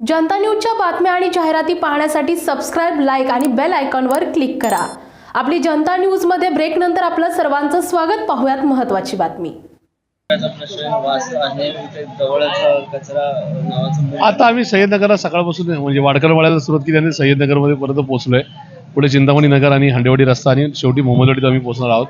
जनता न्यूजच्या बातम्या आणि जाहिराती पाहण्यासाठी सबस्क्राईब लाईक आणि बेल आयकॉनवर क्लिक करा. आपली जनता न्यूजमध्ये ब्रेकनंतर आपलं सर्वांचं स्वागत. पाहूयात महत्त्वाची बातमी. आता आम्ही सय्यदनगरला सकाळपासून म्हणजे वाडकर वाड्याला सुरुवात केली आणि सय्यदनगरमध्ये परत पोहोचलोय. पुढे चिंतामणी नगर आणि हांडेवाडी रस्ता आणि शेवटी मोहम्मदवाडीत आम्ही पोहोचणार आहोत.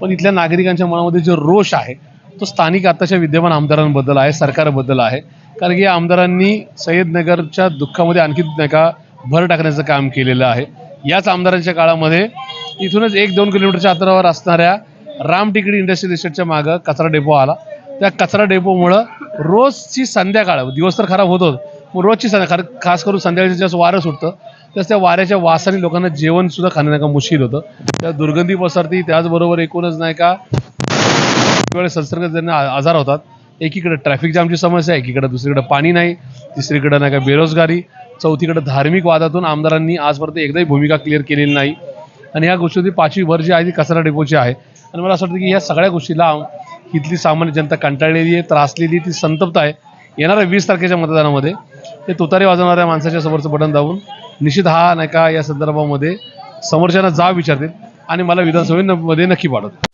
पण इथल्या नागरिकांच्या मनामध्ये जो रोष आहे तो स्थानिक आताच्या विद्यमान आमदारांबद्दल आहे सरकारबद्दल आहे. कारण की या आमदारांनी सय्यदनगरच्या दुःखामध्ये आणखी नाही का भर टाकण्याचं काम केलेलं आहे. याच आमदारांच्या काळामध्ये इथूनच एक दोन किलोमीटरच्या अंतरावर असणाऱ्या रामटिकडी इंडस्ट्रियल इस्टेटच्या मागं कचरा डेपो आला. त्या कचरा डेपोमुळं रोजची संध्याकाळ दिवस तर खराब होतोच पण रोजची संध्याकाळ खास करून संध्याकाळचं जास्त वारं सुटतं त्याच त्या वाऱ्याच्या वासाने लोकांना जेवणसुद्धा खाणं नाही का मुश्किल होतं. त्या दुर्गंधी पसरती त्याचबरोबर एकूणच नाही का वेळेस संसर्गजन्य आजार होतात. एकीकडे ट्रॅफिक जामची समस्या आहे एकीकडे दुसरीकडे पाणी नाही तिसरीकडे नाही का बेरोजगारी चौथीकडे धार्मिक वादातून आमदारांनी आजपर्यंत एकदाही भूमिका क्लिअर केलेली नाही. आणि ह्या गोष्टी पाचवी भर जी आहे ती कचरा डेपोची आहे. आणि मला असं वाटतं की ह्या सगळ्या गोष्टीला इथली सामान्य जनता कंटाळलेली आहे त्रासलेली ती संतप्त आहे. येणाऱ्या वीस तारखेच्या मतदानामध्ये ते तुतारी वाजवणाऱ्या माणसाच्या समोरचं बटन दाबून निश्चित हा नाही का या संदर्भामध्ये समोरच्यांना जा विचारतील आणि मला विधानसभेमध्ये नक्की पाठवतील.